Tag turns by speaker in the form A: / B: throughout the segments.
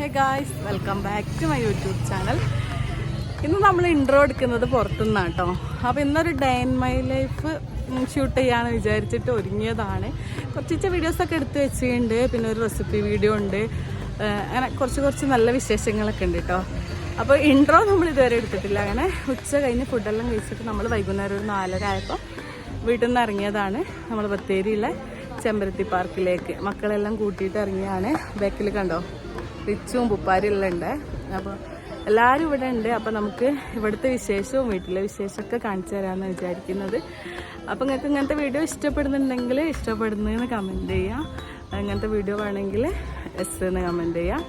A: Hey guys welcome back to my YouTube channel ഇന്ന് നമ്മൾ intro എടുക്കുന്നത് പുറത്തുനിന്നാണ് കേട്ടോ. അപ്പോൾ ഇന്നൊരു day in my life shoot ചെയ്യാമെന്ന് വിചാരിച്ചിട്ട് ഒരുങ്ങിയതാണ്. കുറച്ച് വീഡിയോസൊക്കെ എടുത്ത് വെച്ചിട്ടുണ്ട്. പിന്നെ ഒരു റെസിപ്പി വീഡിയോ ഉണ്ട്. അങ്ങനെ കുറച്ച് കുറച്ച് നല്ല വിശേഷങ്ങളൊക്കെ ഉണ്ട് കേട്ടോ. അപ്പോൾ ഇൻട്രോ നമ്മൾ ഇതുവരെ എടുത്തിട്ടില്ല. അങ്ങനെ ഉച്ച കഴിഞ്ഞ് ഫുഡെല്ലാം കഴിച്ചിട്ട് നമ്മൾ വൈകുന്നേരം ഒരു നാലര ആയപ്പോൾ വീട്ടിൽ നിന്ന് ഇറങ്ങിയതാണ്. നമ്മൾ ബത്തേരിയിലെ ചെമ്പരത്തി പാർക്കിലേക്ക് മക്കളെല്ലാം കൂട്ടിയിട്ട് ഇറങ്ങിയാണ്. ബാക്കിൽ കണ്ടോ? റിച്ചും പുപ്പാരും എല്ലാം ഉണ്ട്. അപ്പോൾ എല്ലാവരും ഇവിടെ ഉണ്ട്. അപ്പോൾ നമുക്ക് ഇവിടുത്തെ വിശേഷവും വീട്ടിലെ വിശേഷമൊക്കെ കാണിച്ചു തരാമെന്ന് വിചാരിക്കുന്നത്. അപ്പോൾ നിങ്ങൾക്ക് ഇങ്ങനത്തെ വീഡിയോ ഇഷ്ടപ്പെടുന്നുണ്ടെങ്കിൽ ഇഷ്ടപ്പെടുന്നതെന്ന് കമന്റ് ചെയ്യാം. അങ്ങനത്തെ വീഡിയോ വേണമെങ്കിൽ എസ് എന്ന് കമന്റ് ചെയ്യാം.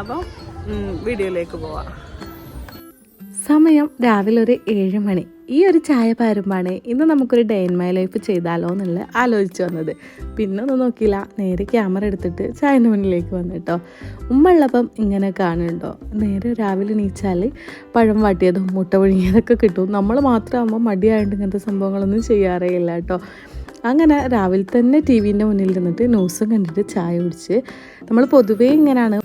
A: അപ്പോൾ വീഡിയോയിലേക്ക് പോവാം.
B: സമയം രാവിലെ ഒരു ഏഴ് മണി. ഈ ഒരു ചായ പാരുമ്പാണ് ഇന്ന് നമുക്കൊരു ഡേ ഇൻ മൈ ലൈഫ് ചെയ്താലോ എന്നുള്ള ആലോചിച്ച് വന്നത്. പിന്നെ ഒന്നും നോക്കിയില്ല. നേരെ ക്യാമറ എടുത്തിട്ട് ചായന്റെ മുന്നിലേക്ക് വന്നിട്ടോ ഉമ്മ ഉള്ളപ്പം ഇങ്ങനെ കാണുന്നുണ്ടോ? നേരെ രാവിലെ എണീച്ചാൽ പഴം വാട്ടിയതും മുട്ട പുഴുങ്ങിയതൊക്കെ കിട്ടും. നമ്മൾ മാത്രമാകുമ്പോൾ മടിയായിട്ട് ഇങ്ങനത്തെ സംഭവങ്ങളൊന്നും ചെയ്യാറേ ഇല്ല കേട്ടോ അങ്ങനെ രാവിലെ തന്നെ ടി വിന്റെ മുന്നിൽ നിന്നിട്ട് ന്യൂസും കണ്ടിട്ട് ചായ കുടിച്ച് നമ്മൾ പൊതുവേ ഇങ്ങനെയാണ്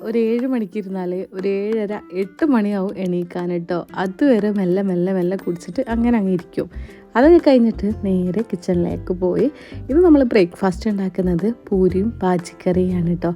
B: ഒരു ഏഴ് മണിക്ക് ഇരുന്നാൽ ഒരു ഏഴര എട്ട് മണിയാവും എണീക്കാൻ കേട്ടോ അതുവരെ മെല്ലെ മെല്ലെ മെല്ലെ കുടിച്ചിട്ട് അങ്ങനെ അങ്ങ് ഇരിക്കും. അതൊക്കെ കഴിഞ്ഞിട്ട് നേരെ കിച്ചണിലേക്ക് പോയി. ഇത് നമ്മൾ ബ്രേക്ക്ഫാസ്റ്റ് ഉണ്ടാക്കുന്നത് പൂരിയും പാച്ചിക്കറിയാണ് കേട്ടോ.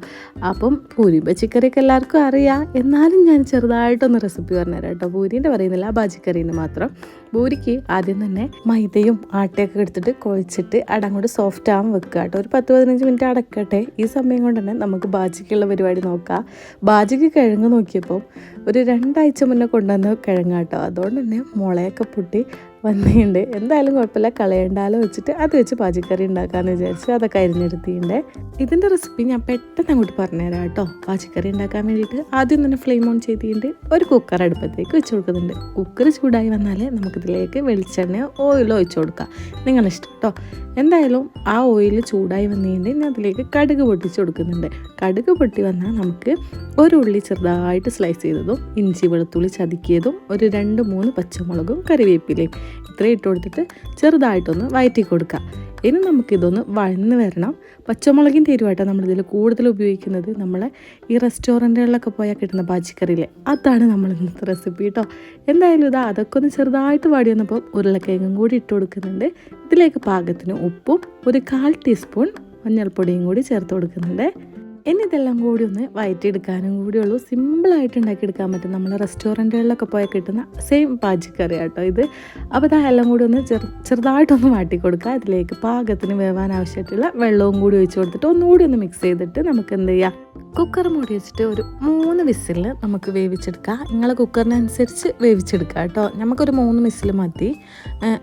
B: അപ്പം പൂരിയും പച്ചക്കറിയൊക്കെ എല്ലാവർക്കും അറിയാം. എന്നാലും ഞാൻ ചെറുതായിട്ടൊന്ന് റെസിപ്പി പറഞ്ഞുതരാം കേട്ടോ. പൂരീന്റെ പറയുന്നില്ല ബാജിക്കറീന്റെ മാത്രം. പൂരിക്ക് ആദ്യം തന്നെ മൈദയും ആട്ടയൊക്കെ എടുത്തിട്ട് കുഴച്ചിട്ട് അടങ്ങോട്ട് സോഫ്റ്റ് ആവാൻ വെക്കുക കേട്ടോ. ഒരു പത്ത് പതിനഞ്ച് മിനിറ്റ് അടക്കട്ടെ. ഈ സമയം കൊണ്ട് തന്നെ നമുക്ക് ബാജിക്കുള്ള പരിപാടി നോക്കാം. ബാജിക്ക് കിഴങ്ങ് നോക്കിയപ്പോൾ ഒരു രണ്ടാഴ്ച മുന്നേ കൊണ്ടുവന്ന കിഴങ്ങാട്ടോ അതുകൊണ്ട് തന്നെ മുളയൊക്കെ പൊട്ടി വന്നിട്ടുണ്ട്. എന്തായാലും കുഴപ്പമില്ല. കളയണ്ടാലോ വെച്ചിട്ട് അത് വെച്ച് പാചകക്കറി ഉണ്ടാക്കാമെന്ന് വിചാരിച്ച്. അതൊക്കെ അരിഞ്ഞെടുത്തിട്ടുണ്ട്. ഇതിന്റെ റെസിപ്പി ഞാൻ പെട്ടെന്ന് അങ്ങോട്ട് പറഞ്ഞുതരാം കേട്ടോ. പാചകക്കറി ഉണ്ടാക്കാൻ വേണ്ടിയിട്ട് ആദ്യം തന്നെ ഫ്ലെയിം ഓൺ ചെയ്തിട്ട് ഒരു കുക്കർ അടുപ്പത്തേക്ക് വെച്ച് കൊടുക്കുന്നുണ്ട്. കുക്കർ ചൂടായി വന്നാൽ നമുക്കിതിലേക്ക് വെളിച്ചെണ്ണയോ ഓയിലോ ഒഴിച്ചു കൊടുക്കാം. നിങ്ങളുടെ ഇഷ്ടം കേട്ടോ. എന്തായാലും ആ ഓയിൽ ചൂടായി വന്നതിന്റെ ഞാൻ അതിലേക്ക് കടുക് പൊട്ടിച്ച് കൊടുക്കുന്നുണ്ട്. കടുക് പൊട്ടി വന്നാൽ നമുക്ക് ഒരു ഉള്ളി ചെറുതായിട്ട് സ്ലൈസ് ചെയ്തതും ഇഞ്ചി വെളുത്തുള്ളി ചതുക്കിയതും ഒരു രണ്ട് മൂന്ന് പച്ചമുളകും കറിവേപ്പിലയും ഇത്രയും ഇട്ട് കൊടുത്തിട്ട് ചെറുതായിട്ടൊന്ന് വയറ്റി കൊടുക്കുക. ഇനി നമുക്കിതൊന്ന് വഴന്ന് വരണം. പച്ചമുളകിന്റെ എരിവായിട്ടാണ് നമ്മളിതിൽ കൂടുതൽ ഉപയോഗിക്കുന്നത്. നമ്മളെ ഈ റെസ്റ്റോറന്റുകളിലൊക്കെ പോയാൽ കിട്ടുന്ന പാച്ചിക്കറിയിലെ അതാണ് നമ്മൾ ഇന്നത്തെ റെസിപ്പി കേട്ടോ. എന്തായാലും ഇതാ അതൊക്കെ ഒന്ന് ചെറുതായിട്ട് വാടി വന്നപ്പോൾ ഉരുളക്കിഴങ്ങും കൂടി ഇട്ട് കൊടുക്കുന്നുണ്ട്. ഇതിലേക്ക് പാകത്തിന് ഉപ്പും ഒരു കാൽ ടീസ്പൂൺ മഞ്ഞൾപ്പൊടിയും കൂടി ചേർത്ത് കൊടുക്കുന്നുണ്ട്. ഇനി ഇതെല്ലാം കൂടി ഒന്ന് വയറ്റിയെടുക്കാനും കൂടിയുള്ളൂ. സിമ്പിളായിട്ട് ഉണ്ടാക്കിയെടുക്കാൻ പറ്റും. നമ്മൾ റെസ്റ്റോറന്റുകളിലൊക്കെ പോയാൽ കിട്ടുന്ന സെയിം പാചിക്കറി കേട്ടോ ഇത്. അപ്പോൾ ഇതാ എല്ലാം കൂടി ഒന്ന് ചെറു ചെറുതായിട്ടൊന്ന് വാട്ടി കൊടുക്കുക അതിലേക്ക് പാകത്തിന് വേവാൻ ആവശ്യമായിട്ടുള്ള വെള്ളവും കൂടി ഒഴിച്ച് കൊടുത്തിട്ട് ഒന്നുകൂടി ഒന്ന് മിക്സ് ചെയ്തിട്ട് നമുക്ക് എന്ത് ചെയ്യാം? കുക്കർ മൂടി വെച്ചിട്ട് ഒരു മൂന്ന് വിസിൽ നമുക്ക് വേവിച്ചെടുക്കാം. നിങ്ങളെ കുക്കറിനനുസരിച്ച് വേവിച്ചെടുക്കുക കേട്ടോ. നമുക്കൊരു മൂന്ന് വിസിൽ മതി.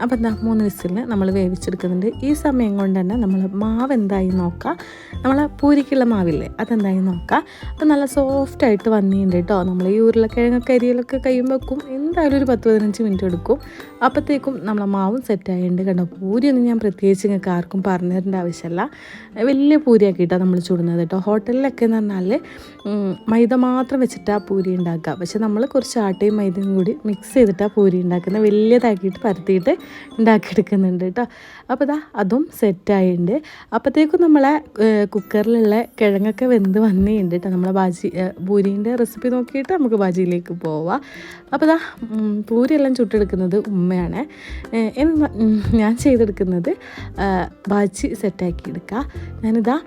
B: അപ്പോൾ എന്താ മൂന്ന് വിസിൽ നമ്മൾ വേവിച്ചെടുക്കുന്നുണ്ട്. ഈ സമയം കൊണ്ട് തന്നെ നമ്മൾ മാവ് എന്തായി നോക്കാം. നമ്മളെ പൂരിക്കുള്ള മാവില്ലേ അതെന്തായി നോക്കാം. അപ്പം നല്ല സോഫ്റ്റ് ആയിട്ട് വന്നിട്ടുണ്ട് കേട്ടോ. നമ്മൾ ഈ ഉരുളക്കിഴങ്ങൊക്കെ അരിയിലൊക്കെ കഴിയുമ്പോഴേക്കും എന്തായാലും ഒരു പത്ത് പതിനഞ്ച് മിനിറ്റ് എടുക്കും. അപ്പോഴത്തേക്കും നമ്മളെ മാവും സെറ്റായിട്ടുണ്ട് കേട്ടോ. പൂരിയൊന്നും ഞാൻ പ്രത്യേകിച്ച് നിങ്ങൾക്ക് ആർക്കും പറഞ്ഞു തരേണ്ട ആവശ്യമില്ല വലിയ പൂരിയാക്കിയിട്ടാണ് നമ്മൾ ചുടുന്നത് കേട്ടോ. ഹോട്ടലിലൊക്കെ എന്ന് പറഞ്ഞാൽ മൈദ മാത്രം വെച്ചിട്ടാണ് പൂരി ഉണ്ടാക്കുക. പക്ഷെ നമ്മൾ കുറച്ച് ആട്ടയും മൈദയും കൂടി മിക്സ് ചെയ്തിട്ടാണ് പൂരി ഉണ്ടാക്കുന്നത്. വലിയതാക്കിയിട്ട് പരത്തിയിട്ട് ഉണ്ടാക്കിയെടുക്കുന്നുണ്ട് കേട്ടോ. അപ്പോൾ ഇതാ അതും സെറ്റായിട്ടുണ്ട് അപ്പോഴത്തേക്കും നമ്മളെ കുക്കറിലുള്ള കിഴങ്ങൊക്കെ വെന്ത് വന്നിട്ടുണ്ട് കേട്ടോ. നമ്മളെ ബാജി പൂരീന്റെ റെസിപ്പി നോക്കിയിട്ട് നമുക്ക് ബാജിയിലേക്ക് പോവാം. അപ്പോൾ ഇതാ പൂരിയെല്ലാം ചുട്ടെടുക്കുന്നത് ഉമ്മയാണ്. ഞാൻ ചെയ്തെടുക്കുന്നത് ബാജി സെറ്റാക്കി എടുക്കുക ഞാനിതാ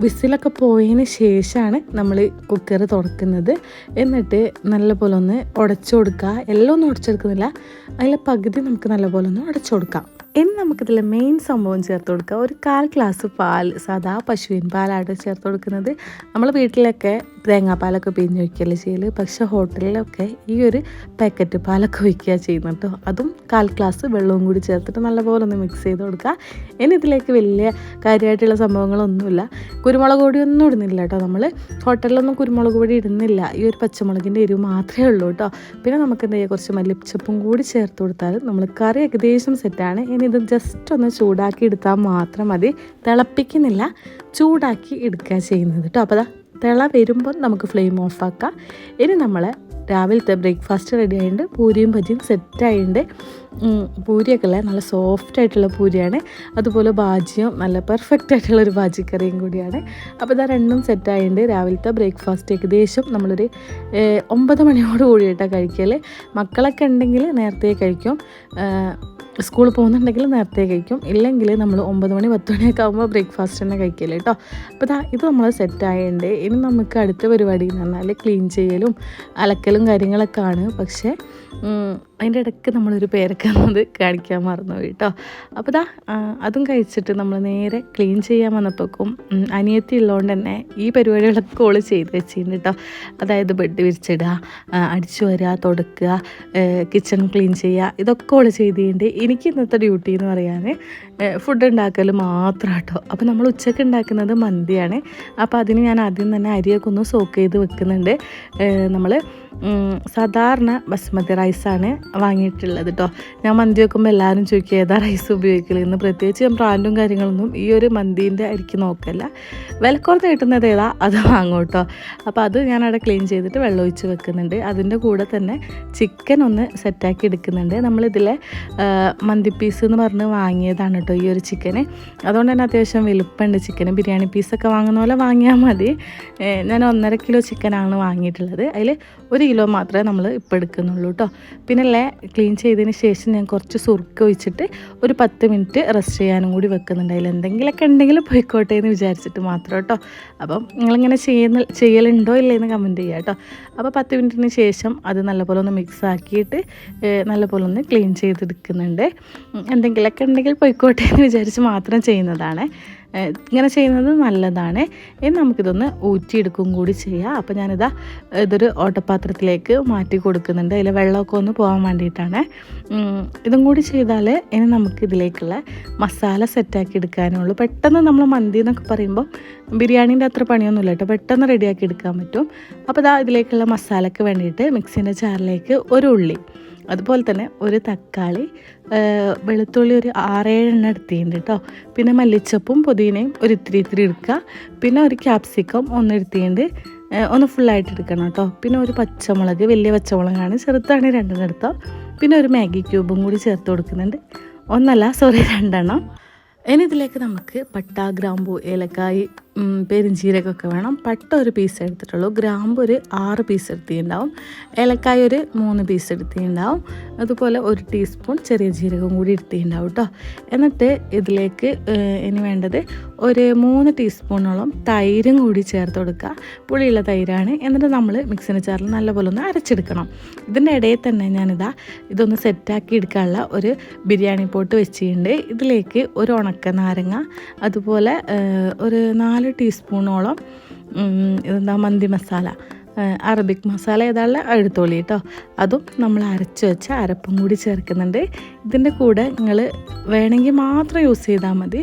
B: വിസിലൊക്കെ പോയതിന് ശേഷമാണ് നമ്മൾ കുക്കർ തുറക്കുന്നത് എന്നിട്ട് നല്ലപോലെ ഒന്ന് ഉടച്ചു കൊടുക്കുക എല്ലാം ഒന്നും ഉടച്ചെടുക്കുന്നില്ല അതിലെ പകുതി നമുക്ക് നല്ലപോലെ ഒന്ന് ഉടച്ചു കൊടുക്കാം. ഇനി നമുക്കിതിൽ മെയിൻ സംഭവം ചേർത്ത് കൊടുക്കുക ഒരു കാൽ ഗ്ലാസ് പാൽ സാധാ പശുവിൻ പാലാണ് ചേർത്ത് കൊടുക്കുന്നത്. നമ്മൾ വീട്ടിലൊക്കെ തേങ്ങാപ്പാലൊക്കെ പിഴിഞ്ഞ് വയ്ക്കുകയല്ലേ ചെയ്യൽ പക്ഷേ ഹോട്ടലിലൊക്കെ ഈ ഒരു പാക്കറ്റ് പാലൊക്കെ വയ്ക്കുക ചെയ്യുന്നത് കേട്ടോ അതും കാൽ ഗ്ലാസ് വെള്ളവും കൂടി ചേർത്തിട്ട് നല്ലപോലെ ഒന്ന് മിക്സ് ചെയ്ത് കൊടുക്കുക ഇനി ഇതിലേക്ക് വലിയ കാര്യമായിട്ടുള്ള സംഭവങ്ങളൊന്നുമില്ല. കുരുമുളക് പൊടി ഒന്നും ഇടുന്നില്ല കേട്ടോ നമ്മൾ ഹോട്ടലിലൊന്നും കുരുമുളക് പൊടി ഇടുന്നില്ല. ഈ ഒരു പച്ചമുളകിന്റെ എരിവ് മാത്രമേ ഉള്ളൂ കേട്ടോ പിന്നെ നമുക്ക് എന്താ കുറച്ച് മല്ലിപ്പച്ചപ്പും കൂടി ചേർത്ത് കൊടുത്താൽ നമ്മൾ കറി ഏകദേശം സെറ്റാണ് ഇനി ഇത് ജസ്റ്റ് ഒന്ന് ചൂടാക്കി എടുത്താൽ മാത്രം മതി. തിളപ്പിക്കുന്നില്ല. ചൂടാക്കി എടുക്കുക ചെയ്യുന്നത് കേട്ടോ അപ്പോൾ അതാ തിള വരുമ്പോൾ നമുക്ക് ഫ്ലെയിം ഓഫാക്കാം ഇനി നമ്മൾ രാവിലത്തെ ബ്രേക്ക്ഫാസ്റ്റ് റെഡി ആയിട്ടുണ്ട് പൂരിയും ഭജിയും സെറ്റായിട്ടുണ്ട് പൂരിയൊക്കെ അല്ലേ? നല്ല സോഫ്റ്റ് ആയിട്ടുള്ള പൂരിയാണ്. അതുപോലെ ബാജിയും നല്ല പെർഫെക്റ്റ് ആയിട്ടുള്ള ഒരു ബാജിക്കറിയും കൂടിയാണ്. അപ്പോൾ ഇതാ രണ്ടും സെറ്റായിട്ടുണ്ട് രാവിലത്തെ ബ്രേക്ക്ഫാസ്റ്റ് ഏകദേശം നമ്മളൊരു ഒമ്പത് മണിയോട് കൂടിയിട്ടാണ് കഴിക്കൽ മക്കളൊക്കെ ഉണ്ടെങ്കിൽ നേരത്തെ കഴിക്കും. സ്കൂളിൽ പോകുന്നുണ്ടെങ്കിൽ നേരത്തെ കഴിക്കും. ഇല്ലെങ്കിൽ നമ്മൾ ഒമ്പത് മണി പത്ത് മണിയൊക്കെ ആകുമ്പോൾ ബ്രേക്ക്ഫാസ്റ്റ് തന്നെ കഴിക്കില്ല കേട്ടോ അപ്പോൾ ഇതാ ഇത് നമ്മൾ സെറ്റായിട്ടുണ്ട് ഇനി നമുക്ക് അടുത്ത പരിപാടി എന്ന് പറഞ്ഞാൽ ക്ലീൻ ചെയ്യലും അലക്കലും കാര്യങ്ങളൊക്കെ ആണ് പക്ഷേ അതിന്റെ ഇടയ്ക്ക് നമ്മളൊരു പേരൊക്കെ വന്നത് കാണിക്കാൻ മറന്നു കേട്ടോ അപ്പോൾ ദാ അതും കഴിച്ചിട്ട് നമ്മൾ നേരെ ക്ലീൻ ചെയ്യാൻ വന്നപ്പോഴേക്കും അനിയത്തി ഉള്ളതുകൊണ്ട് തന്നെ ഈ പരിപാടികളൊക്കെ ഓൾ ചെയ്ത് വെച്ചിട്ടുണ്ട് കേട്ടോ അതായത് ബെഡ് വിരിച്ചിടുക അടിച്ചു വരിക തുടക്കുക കിച്ചൺ ക്ലീൻ ചെയ്യുക ഇതൊക്കെ ഓൾ ചെയ്തുകൊണ്ട് എനിക്ക് ഇന്നത്തെ ഡ്യൂട്ടി എന്ന് പറയാൻ ഫുഡ് ഉണ്ടാക്കൽ മാത്രം കേട്ടോ അപ്പോൾ നമ്മൾ ഉച്ചയ്ക്ക് ഉണ്ടാക്കുന്നത് മന്തിയാണ്. അപ്പോൾ അതിന് ഞാൻ ആദ്യം തന്നെ അരിയൊക്കെ ഒന്ന് സോക്ക് ചെയ്ത് വെക്കുന്നുണ്ട്. നമ്മൾ സാധാരണ ബസ്മതി റൈസാണ് വാങ്ങിയിട്ടുള്ളത് കേട്ടോ ഞാൻ മന്തി വെക്കുമ്പോൾ എല്ലാവരും ചോദിക്കുക ഏതാ റൈസ് ഉപയോഗിക്കലെന്ന് പ്രത്യേകിച്ച് ഞാൻ ബ്രാൻഡും കാര്യങ്ങളൊന്നും ഈ ഒരു മന്തീന്റെ അരിക്ക് നോക്കല്ല. വിലക്കുറഞ്ഞ് കിട്ടുന്നത് ഏതാ? അത് വാങ്ങും കേട്ടോ അപ്പോൾ അത് ഞാൻ അവിടെ ക്ലീൻ ചെയ്തിട്ട് വെള്ളം ഒഴിച്ച് വെക്കുന്നുണ്ട്. അതിന്റെ കൂടെ തന്നെ ചിക്കൻ ഒന്ന് സെറ്റാക്കി എടുക്കുന്നുണ്ട്. നമ്മളിതിലെ മന്തി പീസ് എന്ന് പറഞ്ഞ് വാങ്ങിയതാണ് കേട്ടോ ഈ ഒരു ചിക്കന് അതുകൊണ്ട് തന്നെ അത്യാവശ്യം വലുപ്പമുണ്ട് ചിക്കന് ബിരിയാണി പീസൊക്കെ വാങ്ങുന്ന പോലെ വാങ്ങിയാൽ മതി. ഞാൻ ഒന്നര കിലോ ചിക്കനാണ് വാങ്ങിയിട്ടുള്ളത്. അതിൽ ഒരു കിലോ മാത്രമേ നമ്മൾ ഇപ്പോൾ എടുക്കുന്നുള്ളൂ കേട്ടോ പിന്നെ അല്ലേ ക്ലീൻ ചെയ്തതിന് ശേഷം ഞാൻ കുറച്ച് സുറുക്ക ഒഴിച്ചിട്ട് ഒരു പത്ത് മിനിറ്റ് റെസ്റ്റ് ചെയ്യാനും കൂടി വെക്കുന്നുണ്ട്. അതിൽ എന്തെങ്കിലുമൊക്കെ ഉണ്ടെങ്കിൽ പോയിക്കോട്ടെ എന്ന് വിചാരിച്ചിട്ട് മാത്രം കേട്ടോ അപ്പം നിങ്ങളിങ്ങനെ ചെയ്യുന്ന ചെയ്യലുണ്ടോ ഇല്ലേ എന്ന് കമന്റ് ചെയ്യുക കേട്ടോ അപ്പോൾ പത്ത് മിനിറ്റിന് ശേഷം അത് നല്ലപോലെ ഒന്ന് മിക്സ് ആക്കിയിട്ട് നല്ലപോലെ ഒന്ന് ക്ലീൻ ചെയ്തെടുക്കുന്നുണ്ട്. എന്തെങ്കിലുമൊക്കെ ഉണ്ടെങ്കിൽ പോയിക്കോട്ടെ എന്ന് വിചാരിച്ച് മാത്രം ചെയ്യുന്നതാണ്. ഇങ്ങനെ ചെയ്യുന്നത് നല്ലതാണ്. ഇനി നമുക്കിതൊന്ന് ഊറ്റിയെടുക്കും കൂടി ചെയ്യാം. അപ്പോൾ ഞാനിതാ ഇതൊരു ഓട്ടപാത്രത്തിലേക്ക് മാറ്റി കൊടുക്കുന്നുണ്ട്. അതിൽ വെള്ളമൊക്കെ ഒന്ന് പോകാൻ വേണ്ടിയിട്ടാണ്. ഇതും കൂടി ചെയ്താൽ ഇനി നമുക്ക് ഇതിലേക്കുള്ള മസാല സെറ്റാക്കി എടുക്കാനുള്ളൂ. പെട്ടെന്ന് നമ്മൾ മന്തി എന്നൊക്കെ പറയുമ്പോൾ ബിരിയാണീന്റെ അത്ര പണിയൊന്നുമില്ല കേട്ടോ. പെട്ടെന്ന് റെഡിയാക്കി എടുക്കാൻ പറ്റും. അപ്പോൾ ഇതാ ഇതിലേക്കുള്ള മസാലയ്ക്ക് വേണ്ടിയിട്ട് മിക്സിന്റെ ജാറിലേക്ക് ഒരു ഉള്ളി അതുപോലെ തന്നെ ഒരു തക്കാളി വെളുത്തുള്ളി ഒരു ആറേഴെണ്ണം എടുത്തിട്ടുണ്ട് കേട്ടോ പിന്നെ മല്ലിച്ചപ്പും പുതിനയും ഒരു ഇത്തിരി ഇത്തിരി എടുക്കുക. പിന്നെ ഒരു ക്യാപ്സിക്കം ഒന്ന് എടുത്തിട്ടുണ്ട്. ഒന്ന് ഫുള്ളായിട്ട് എടുക്കണം കേട്ടോ പിന്നെ ഒരു പച്ചമുളക് വലിയ പച്ചമുളകാണ്. ചെറുത്താണ് രണ്ടെണ്ണം എടുത്തോ. പിന്നെ ഒരു മാഗി ക്യൂബും കൂടി ചേർത്ത് കൊടുക്കുന്നുണ്ട്. ഒന്നല്ല സോറി രണ്ടെണ്ണം. ഇനി ഇതിലേക്ക് നമുക്ക് പട്ട ഗ്രാമ്പു ഏലക്കായ് ഉം, പെരുംജീരകമൊക്കെ വേണം. പട്ട ഒരു പീസ് എടുത്തിട്ടുള്ളൂ. ഗ്രാമ്പ് ഒരു ആറ് പീസ് എടുത്തിട്ടുണ്ടാവും. ഏലക്കായ ഒരു മൂന്ന് പീസ് എടുത്തിട്ടുണ്ടാവും. അതുപോലെ ഒരു ടീസ്പൂൺ ചെറിയ ജീരകം കൂടി എടുത്തിട്ടുണ്ടാവും കേട്ടോ എന്നിട്ട് ഇതിലേക്ക് ഇനി വേണ്ടത് ഒരു മൂന്ന് ടീസ്പൂണോളം തൈരും കൂടി ചേർത്ത് കൊടുക്കുക. പുളിയുള്ള തൈരാണ്. എന്നിട്ട് നമ്മൾ മിക്സിന്റെ ചാറിൽ നല്ലപോലെ ഒന്ന് അരച്ചെടുക്കണം. ഇതിന്റെ ഇടയിൽ തന്നെ ഞാനിതാ ഇതൊന്ന് സെറ്റാക്കി എടുക്കാനുള്ള ഒരു ബിരിയാണി പോട്ട് വെച്ചിട്ടുണ്ട്. ഇതിലേക്ക് ഒരു ഉണക്ക നാരങ്ങ അതുപോലെ ഒരു നാല് ടീസ്പൂണോളം എന്താ മന്തി മസാല അറബിക് മസാല ഏതാണ് എടുത്തോളി കേട്ടോ അതും നമ്മൾ അരച്ച് വെച്ച അരപ്പും കൂടി ചേർക്കുന്നുണ്ട്. ഇതിന്റെ കൂടെ നിങ്ങൾ വേണമെങ്കിൽ മാത്രം യൂസ് ചെയ്താൽ മതി.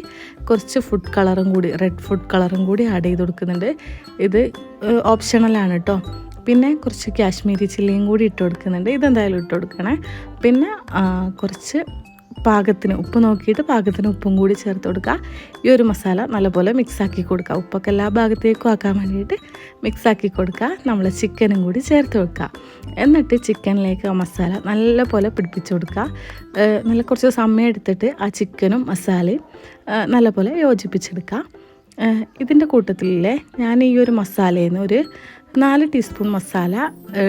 B: കുറച്ച് ഫുഡ് കളറും കൂടി റെഡ് ഫുഡ് കളറും കൂടി ആഡ് ചെയ്ത് കൊടുക്കുന്നുണ്ട്. ഇത് ഓപ്ഷണലാണ് കേട്ടോ പിന്നെ കുറച്ച് കാശ്മീരി ചില്ലിയും കൂടി ഇട്ട് കൊടുക്കുന്നുണ്ട്. ഇതെന്തായാലും ഇട്ട് കൊടുക്കണേ. പിന്നെ കുറച്ച് പാകത്തിന് ഉപ്പ് നോക്കിയിട്ട് പാകത്തിന് ഉപ്പും കൂടി ചേർത്ത് കൊടുക്കുക. ഈ ഒരു മസാല നല്ലപോലെ മിക്സാക്കി കൊടുക്കുക. ഉപ്പൊക്കെ എല്ലാ ഭാഗത്തേക്കും ആക്കാൻ വേണ്ടിയിട്ട് മിക്സാക്കി കൊടുക്കുക. നമ്മൾ ചിക്കനും കൂടി ചേർത്ത് വെക്കുക എന്നിട്ട് ചിക്കനിലേക്ക് ആ മസാല നല്ലപോലെ പിടിപ്പിച്ച് കൊടുക്കുക. നല്ല കുറച്ച് സമയം എടുത്തിട്ട് ആ ചിക്കനും മസാലയും നല്ലപോലെ യോജിപ്പിച്ചെടുക്കുക. ഇതിന്റെ കൂട്ടത്തിലെ ഞാൻ ഈ ഒരു മസാലയിൽ നിന്ന് ഒരു നാല് ടീസ്പൂൺ മസാല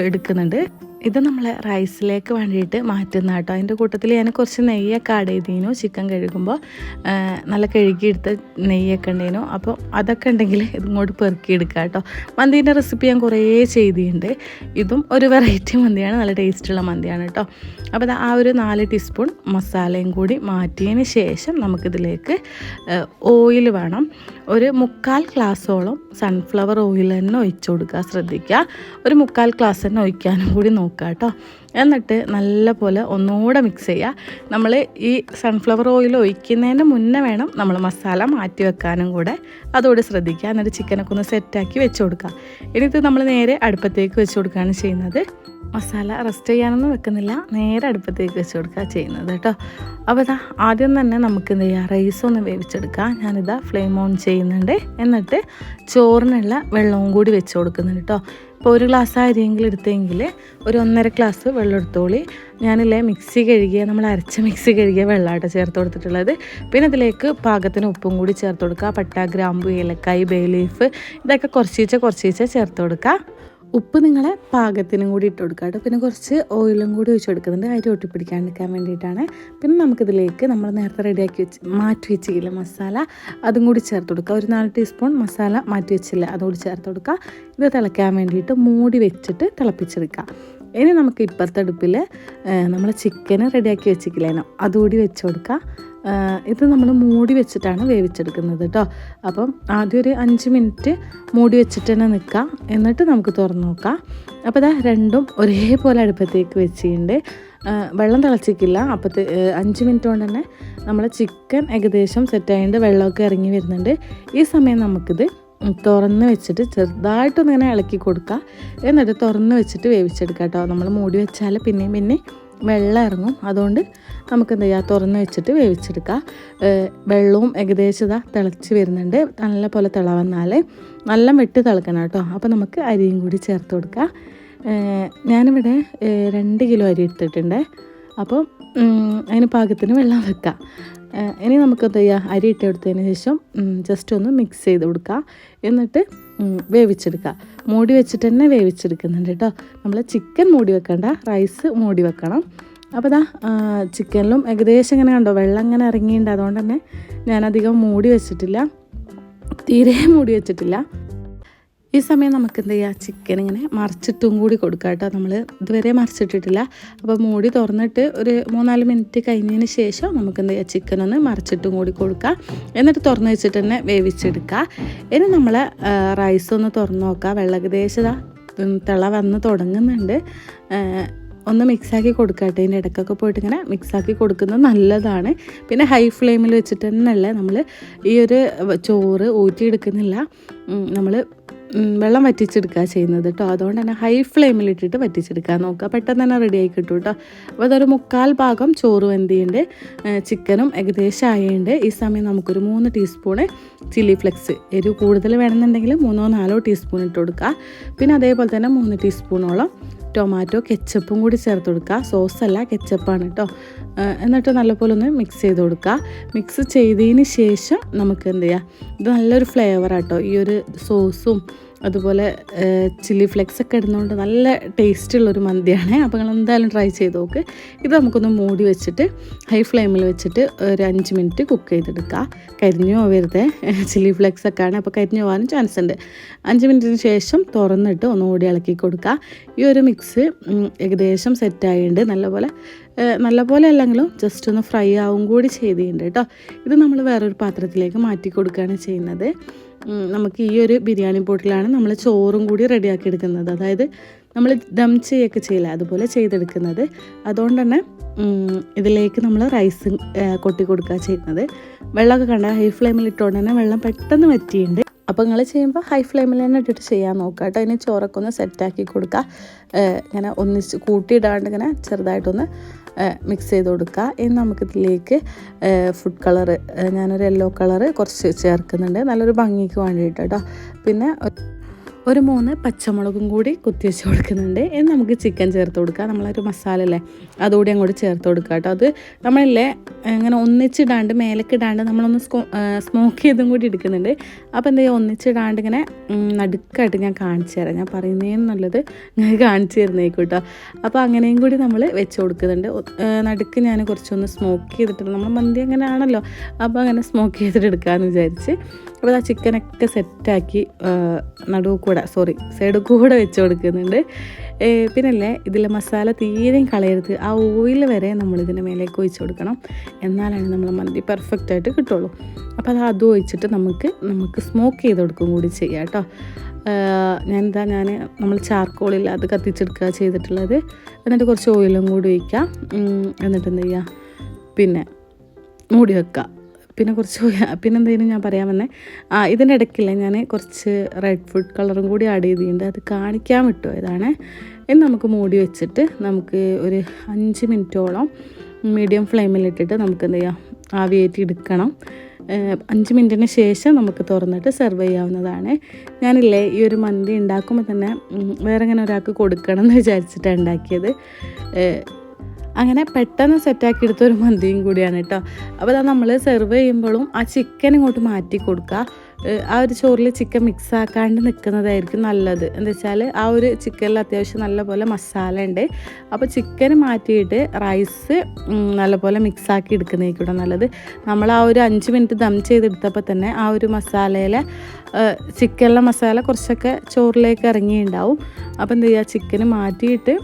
B: എടുക്കുന്നുണ്ട്. ഇത് നമ്മൾ റൈസിലേക്ക് വേണ്ടിയിട്ട് മാറ്റുന്ന കേട്ടോ. അതിന്റെ കൂട്ടത്തിൽ ഞാൻ കുറച്ച് നെയ്യൊക്കെ ആഡ് ചെയ്തതിനു ചിക്കൻ കഴുകുമ്പോൾ നല്ല കഴുകിയെടുത്ത നെയ്യൊക്കെ ഉണ്ടേനു. അപ്പോൾ അതൊക്കെ ഉണ്ടെങ്കിൽ ഇതിങ്ങോട്ട് പെറുക്കിയെടുക്കുക കേട്ടോ. മന്തീന്റെ റെസിപ്പി ഞാൻ കുറേ ചെയ്തിട്ടുണ്ട്. ഇതും ഒരു വെറൈറ്റി മന്തിയാണ്. നല്ല ടേസ്റ്റുള്ള മന്തിയാണ് കേട്ടോ. അപ്പോൾ ആ ഒരു നാല് ടീസ്പൂൺ മസാലയും കൂടി മാറ്റിയതിന് ശേഷം നമുക്കിതിലേക്ക് ഓയിൽ വേണം. ഒരു മുക്കാൽ ഗ്ലാസ്സോളം സൺഫ്ലവർ ഓയിൽ തന്നെ ഒഴിച്ചു കൊടുക്കുക. ശ്രദ്ധിക്കുക. ഒരു മുക്കാൽ ഗ്ലാസ് തന്നെ ഒഴിക്കാനും കൂടി നോക്കുക. കേട്ടോ. എന്നിട്ട് നല്ല പോലെ ഒന്നുകൂടെ മിക്സ് ചെയ്യുക. നമ്മൾ ഈ സൺഫ്ലവർ ഓയിൽ ഒഴിക്കുന്നതിന് മുന്നേ വേണം നമ്മൾ മസാല മാറ്റി വെക്കാനും കൂടെ. അതോടെ ശ്രദ്ധിക്കുക. എന്നിട്ട് ചിക്കനൊക്കെ ഒന്ന് സെറ്റാക്കി വെച്ച് കൊടുക്കുക. എന്നിട്ട് നമ്മൾ നേരെ അടുപ്പത്തേക്ക് വെച്ച് കൊടുക്കുകയാണ് ചെയ്യുന്നത്. മസാല റെസ്റ്റ് ചെയ്യാനൊന്നും വെക്കുന്നില്ല. നേരെ അടുപ്പത്തേക്ക് വെച്ച് കൊടുക്കുക ചെയ്യുന്നത് കേട്ടോ. അപ്പോൾ ഇതാ ആദ്യം തന്നെ നമുക്ക് എന്ത് ചെയ്യുക റൈസ് ഒന്ന് വേവിച്ചെടുക്കാം ഞാനിതാ ഫ്ലെയിം ഓൺ ചെയ്യുന്നുണ്ട്. എന്നിട്ട് ചോറിനുള്ള വെള്ളവും കൂടി വെച്ച് കൊടുക്കുന്നുണ്ട് കേട്ടോ. ഇപ്പോൾ ഒരു ഗ്ലാസ് അരിയെങ്കിലും എടുത്തെങ്കിൽ ഒരു ഒന്നര ഗ്ലാസ് വെള്ളം എടുത്തോളി. ഞാനില്ലേ മിക്സി കഴുകിയ നമ്മൾ അരച്ച മിക്സി കഴുകിയ വെള്ളമായിട്ട് ചേർത്ത് കൊടുത്തിട്ടുള്ളത്. പിന്നെ അതിലേക്ക് പാകത്തിന് ഉപ്പും കൂടി ചേർത്ത് കൊടുക്കുക പട്ട ഗ്രാമ്പു ഏലക്കായ് ബേ ലീഫ് ഇതൊക്കെ കുറച്ചീച്ച കുറച്ചീച്ച ചേർത്ത് കൊടുക്കുക ഉപ്പ് നിങ്ങളെ പാകത്തിനും കൂടി ഇട്ട് കൊടുക്കുക കേട്ടോ. പിന്നെ കുറച്ച് ഓയിലും കൂടി ഒഴിച്ച് കൊടുക്കുന്നുണ്ട്. അരി ഒട്ടിപ്പിടിക്കാണ്ടിരിക്കാൻ വേണ്ടിയിട്ടാണ്. പിന്നെ നമുക്കിതിലേക്ക് നമ്മൾ നേരത്തെ റെഡിയാക്കി വെച്ച് മാറ്റി വെച്ചില്ല മസാല അതും കൂടി ചേർത്ത് കൊടുക്കുക. ഒരു നാല് ടീസ്പൂൺ മസാല മാറ്റി വെച്ചില്ല അതുകൂടി ചേർത്ത് കൊടുക്കുക. ഇത് തിളയ്ക്കാൻ വേണ്ടിയിട്ട് മൂടി വെച്ചിട്ട് തിളപ്പിച്ചെടുക്കുക. ഇനി നമുക്ക് ഇപ്പുറത്തെ അടുപ്പിൽ നമ്മൾ ചിക്കന് റെഡിയാക്കി വെച്ചിക്കില്ലേനോ അതുകൂടി വെച്ച് കൊടുക്കുക. ഇത് നമ്മൾ മൂടി വെച്ചിട്ടാണ് വേവിച്ചെടുക്കുന്നത് കേട്ടോ അപ്പം ആദ്യം ഒരു അഞ്ച് മിനിറ്റ് മൂടി വെച്ചിട്ട് തന്നെ നിൽക്കാം. എന്നിട്ട് നമുക്ക് തുറന്നു നോക്കാം. അപ്പോൾ ഇതാ രണ്ടും ഒരേപോലെ അടുപ്പത്തേക്ക് വെച്ചിട്ടുണ്ട്. വെള്ളം തിളച്ചിക്കില്ല. അപ്പത്തെ അഞ്ച് മിനിറ്റ് കൊണ്ട് തന്നെ നമ്മൾ ചിക്കൻ ഏകദേശം സെറ്റായതുകൊണ്ട് വെള്ളമൊക്കെ ഇറങ്ങി വരുന്നുണ്ട്. ഈ സമയം നമുക്കിത് തുറന്ന് വെച്ചിട്ട് ചെറുതായിട്ടൊന്നിങ്ങനെ ഇളക്കി കൊടുക്കുക എന്നിട്ട് തുറന്ന് വെച്ചിട്ട് വേവിച്ചെടുക്കാം കേട്ടോ നമ്മൾ മൂടി വെച്ചാൽ പിന്നെയും പിന്നെ വെള്ളം ഇറങ്ങും അതുകൊണ്ട് നമുക്ക് എന്ത് ചെയ്യുക തുറന്ന് വെച്ചിട്ട് വേവിച്ചെടുക്കുക വെള്ളവും ഏകദേശം ഇതാ തിളച്ച് വരുന്നുണ്ട്. നല്ല പോലെ തിള വന്നാൽ നല്ല വെട്ട് തിളക്കണം കേട്ടോ. അപ്പോൾ നമുക്ക് അരിയും കൂടി ചേർത്ത് കൊടുക്കുക ഞാനിവിടെ രണ്ട് കിലോ അരി എടുത്തിട്ടുണ്ട്. അപ്പോൾ അതിന് പാകത്തിന് വെള്ളം വെക്കുക ഇനി നമുക്ക് എന്ത് ചെയ്യുക അരി ഇട്ട് കൊടുത്തതിന് ശേഷം ജസ്റ്റ് ഒന്ന് മിക്സ് ചെയ്ത് കൊടുക്കുക എന്നിട്ട് വേവിച്ചെടുക്കുക മൂടി വെച്ചിട്ട് തന്നെ വേവിച്ചെടുക്കുന്നുണ്ട് കേട്ടോ. നമ്മൾ ചിക്കൻ മൂടി വെക്കണ്ട റൈസ് മൂടി വെക്കണം. അപ്പോൾ ഇതാ ചിക്കനിലും ഏകദേശം ഇങ്ങനെ കണ്ടോ വെള്ളം അങ്ങനെ ഇറങ്ങിയിട്ടുണ്ട് അതുകൊണ്ട് തന്നെ ഞാനധികം മൂടി വെച്ചിട്ടില്ല. തീരെ മൂടി വെച്ചിട്ടില്ല. ഈ സമയം നമുക്ക് എന്ത് ചെയ്യുക ചിക്കൻ ഇങ്ങനെ മറിച്ചിട്ടും കൂടി കൊടുക്കുക കേട്ടോ നമ്മൾ ഇതുവരെ മറിച്ചിട്ടിട്ടില്ല. അപ്പോൾ മൂടി തുറന്നിട്ട് ഒരു മൂന്നാൽ മിനിറ്റ് കഴിഞ്ഞതിന് ശേഷം നമുക്ക് എന്ത് ചെയ്യുക ചിക്കൻ ഒന്ന് മറിച്ചിട്ടും കൂടി കൊടുക്കുക എന്നിട്ട് തുറന്ന് വെച്ചിട്ട് തന്നെ വേവിച്ചെടുക്കുക ഇനി നമ്മൾ റൈസ് ഒന്ന് തുറന്ന് നോക്കുക വെള്ളകദേശത തിള വന്ന് തുടങ്ങുന്നുണ്ട്. ഒന്ന് മിക്സാക്കി കൊടുക്കട്ടെ ഇതിന്റെ ഇടയ്ക്കൊക്കെ പോയിട്ട് ഇങ്ങനെ മിക്സാക്കി കൊടുക്കുന്നത് നല്ലതാണ്. പിന്നെ ഹൈ ഫ്ലെയിമിൽ വെച്ചിട്ട് തന്നെയല്ലേ നമ്മൾ ഈ ഒരു ചോറ് ഊറ്റിയെടുക്കുന്നില്ല. നമ്മൾ വെള്ളം വറ്റിച്ചെടുക്കുക ചെയ്യുന്നത് കേട്ടോ അതുകൊണ്ട് തന്നെ ഹൈ ഫ്ലെയിമിൽ ഇട്ടിട്ട് വറ്റിച്ചെടുക്കാൻ നോക്കുക പെട്ടെന്ന് തന്നെ റെഡി ആയി കിട്ടും കേട്ടോ അപ്പോൾ അതൊരു മുക്കാൽ ഭാഗം ചോറ് വെന്തിയുണ്ട്. ചിക്കനും ഏകദേശം ആയുണ്ട്. ഈ സമയം നമുക്കൊരു മൂന്ന് ടീസ്പൂണ് ചില്ലി ഫ്ലെക്സ് എരിവ് കൂടുതൽ വേണമെന്നുണ്ടെങ്കിൽ മൂന്നോ നാലോ ടീസ്പൂൺ ഇട്ട് കൊടുക്കുക പിന്നെ അതേപോലെ തന്നെ മൂന്ന് ടീസ്പൂണോളം ടൊമാറ്റോ കെച്ചപ്പും കൂടി ചേർത്ത് കൊടുക്കുക. സോസല്ല കെച്ചപ്പാണ് കേട്ടോ എന്നിട്ട് നല്ലപോലെ ഒന്ന് മിക്സ് ചെയ്ത് കൊടുക്കുക. മിക്സ് ചെയ്തതിന് ശേഷം നമുക്ക് എന്ത് ചെയ്യാം? ഇത് നല്ലൊരു ഫ്ലേവർ ആട്ടോ ഈ ഒരു സോസും അതുപോലെ ചില്ലി ഫ്ലെക്സ് ഒക്കെ ഇടുന്നതുകൊണ്ട് നല്ല ടേസ്റ്റ് ഉള്ളൊരു മന്തിയാണ്. അപ്പോൾ നിങ്ങൾ എന്തായാലും ട്രൈ ചെയ്ത് നോക്ക്. ഇത് നമുക്കൊന്ന് മൂടി വെച്ചിട്ട് ഹൈ ഫ്ലെയിമിൽ വെച്ചിട്ട് ഒരു അഞ്ച് മിനിറ്റ് കുക്ക് ചെയ്തെടുക്കുക കരിഞ്ഞു പോവരുത് ചില്ലി ഫ്ലെക്സ് ഒക്കെ ആണ് അപ്പോൾ കരിഞ്ഞു പോകാനും ചാൻസ് ഉണ്ട് അഞ്ച് മിനിറ്റിന് ശേഷം തുറന്നിട്ട് ഒന്ന് ഒന്നുകൂടി ഇളക്കി കൊടുക്കുക ഈ ഒരു മിക്സ് ഏകദേശം സെറ്റായിട്ടുണ്ട് നല്ലപോലെ നല്ലപോലെ അല്ലെങ്കിലും ജസ്റ്റ് ഒന്ന് ഫ്രൈ ആവും കൂടി ചെയ്തിട്ടുണ്ട് കേട്ടോ ഇത് നമ്മൾ വേറൊരു പാത്രത്തിലേക്ക് മാറ്റി കൊടുക്കുകയാണ് ചെയ്യുന്നത്. നമുക്ക് ഈ ഒരു ബിരിയാണി പോട്ടിലാണ് നമ്മൾ ചോറും കൂടി റെഡിയാക്കി എടുക്കുന്നത്. അതായത് നമ്മൾ ദം ചെയ്യൊക്കെ ചെയ്യില്ല അതുപോലെ ചെയ്തെടുക്കുന്നത്. അതുകൊണ്ട് തന്നെ ഇതിലേക്ക് നമ്മൾ റൈസ് കൊട്ടി കൊടുക്കുക ചെയ്യുന്നത്. വെള്ളമൊക്കെ കണ്ട ഹൈ ഫ്ലെയിമിൽ ഇട്ടുകൊണ്ട് തന്നെ വെള്ളം പെട്ടെന്ന് വറ്റിയുണ്ട്. അപ്പോൾ നിങ്ങൾ ചെയ്യുമ്പോൾ ഹൈ ഫ്ലെയിമിൽ തന്നെ ഇട്ടിട്ട് ചെയ്യാൻ നോക്കുക കേട്ടോ അതിന് ചോറൊക്കെ ഒന്ന് സെറ്റാക്കി കൊടുക്കുക ഇങ്ങനെ ഒന്നിച്ച് കൂട്ടിയിടാണ്ട് ഇങ്ങനെ ചെറുതായിട്ടൊന്ന് മിക്സ് ചെയ്ത് കൊടുക്കുക ഇനി നമുക്കിതിലേക്ക് ഫുഡ് കളറ് ഞാനൊരു യെല്ലോ കളറ് കുറച്ച് ചേർക്കുന്നുണ്ട്. നല്ലൊരു ഭംഗിക്ക് വേണ്ടിയിട്ട് കേട്ടോ പിന്നെ ഒരു മൂന്ന് പച്ചമുളകും കൂടി കുത്തി വെച്ച് കൊടുക്കുന്നുണ്ട്. ഇനി നമുക്ക് ചിക്കൻ ചേർത്ത് കൊടുക്കാം. നമ്മളൊരു മസാല അല്ലേ? അതുകൂടി അങ്ങോട്ട് ചേർത്ത് കൊടുക്കുക കേട്ടോ. അത് നമ്മളല്ലേ ഇങ്ങനെ ഒന്നിച്ചിടാണ്ട് മേലക്കിടാണ്ട് നമ്മളൊന്ന് നമ്മളൊന്ന് സ്മോക്ക് ചെയ്തും കൂടി എടുക്കുന്നുണ്ട്. അപ്പോൾ എന്താ ചെയ്യുക ഒന്നിച്ചിടാണ്ട് ഇങ്ങനെ നടുക്കായിട്ട് ഞാൻ കാണിച്ചു തരാം. ഞാൻ പറയുന്നതിന് നല്ലത് ഞാൻ കാണിച്ചു തരുന്നേക്കും അപ്പോൾ അങ്ങനെയും കൂടി നമ്മൾ വെച്ച് കൊടുക്കുന്നുണ്ട്. നടുക്ക് ഞാൻ കുറച്ചൊന്ന് സ്മോക്ക് ചെയ്തിട്ടുണ്ട്. നമ്മൾ മന്തി അങ്ങനെ ആണല്ലോ അപ്പോൾ അങ്ങനെ സ്മോക്ക് ചെയ്തിട്ട് എടുക്കാമെന്ന് വിചാരിച്ച്. അപ്പോൾ ആ ചിക്കനൊക്കെ സെറ്റാക്കി നടുവ് കൂടെ സോറി സൈഡ് കൂടെ വെച്ച് കൊടുക്കുന്നുണ്ട്. പിന്നല്ലേ ഇതിലെ മസാല തീരെയും കളയരുത്. ആ ഓയിൽ വരെ നമ്മൾ ഇതിന്റെ മേലേക്ക് ഒഴിച്ച് കൊടുക്കണം. എന്നാലാണ് നമ്മൾ മന്തി പെർഫെക്റ്റ് ആയിട്ട് കിട്ടുള്ളൂ. അപ്പോൾ അത് അതും ഒഴിച്ചിട്ട് നമുക്ക് നമുക്ക് സ്മോക്ക് ചെയ്ത് കൊടുക്കും കൂടി ചെയ്യാം കേട്ടോ ഞാനെന്താ ഞാൻ നമ്മൾ ചാർക്കോളിൽ അത് കത്തിച്ചെടുക്കുക ചെയ്തിട്ടുള്ളത്. എന്നിട്ട് കുറച്ച് ഓയിലും കൂടി ഒഴിക്കാം. എന്നിട്ട് എന്ത് ചെയ്യുക പിന്നെ മൂടി വെക്കുക പിന്നെ കുറച്ച് പിന്നെന്തെങ്കിലും ഞാൻ പറയാൻ വന്നേ? ആ ഇതിന്റെ ഇടയ്ക്കില്ല ഞാൻ കുറച്ച് റെഡ് ഫുഡ് കളറും കൂടി ആഡ് ചെയ്തിട്ടുണ്ട്. അത് കാണിക്കാൻ വിട്ടു ഇതാണ്. ഇനി നമുക്ക് മൂടി വെച്ചിട്ട് നമുക്ക് ഒരു അഞ്ച് മിനിറ്റോളം മീഡിയം ഫ്ലെയിമിലിട്ടിട്ട് നമുക്ക് എന്ത് ചെയ്യാം? ആവിയേറ്റി എടുക്കണം. അഞ്ച് മിനിറ്റിന് ശേഷം നമുക്ക് തുറന്നിട്ട് സെർവ് ചെയ്യാവുന്നതാണ്. ഞാനില്ലേ ഈ ഒരു മന്തി ഉണ്ടാക്കുമ്പോൾ തന്നെ വേറെ ഇങ്ങനെ ഒരാൾക്ക് കൊടുക്കണം എന്ന് വിചാരിച്ചിട്ടാണ് ഉണ്ടാക്കിയത്. അങ്ങനെ പെട്ടെന്ന് സെറ്റാക്കി എടുത്ത ഒരു മന്തിയും കൂടിയാണ് കേട്ടോ. അപ്പോൾ അത് നമ്മൾ സെർവ് ചെയ്യുമ്പോഴും ആ ചിക്കൻ ഇങ്ങോട്ട് മാറ്റി കൊടുക്കുക. ആ ഒരു ചോറിൽ ചിക്കൻ മിക്സ് ആക്കാണ്ട് നിൽക്കുന്നതായിരിക്കും നല്ലത്. എന്താ വെച്ചാൽ ആ ഒരു ചിക്കനിൽ അത്യാവശ്യം നല്ലപോലെ മസാല ഉണ്ട് അപ്പോൾ ചിക്കൻ മാറ്റിയിട്ട് റൈസ് നല്ലപോലെ മിക്സ് ആക്കി എടുക്കുന്നതായിരിക്കും നല്ലത്. നമ്മൾ ആ ഒരു അഞ്ച് മിനിറ്റ് ദം ചെയ്തെടുത്തപ്പോൾ തന്നെ ആ ഒരു മസാലയിലെ ചിക്കനിലെ മസാല കുറച്ചൊക്കെ ചോറിലേക്ക് ഇറങ്ങിയിട്ടുണ്ടാവും അപ്പോൾ എന്ത് ചെയ്യുക ചിക്കൻ മാറ്റിയിട്ട്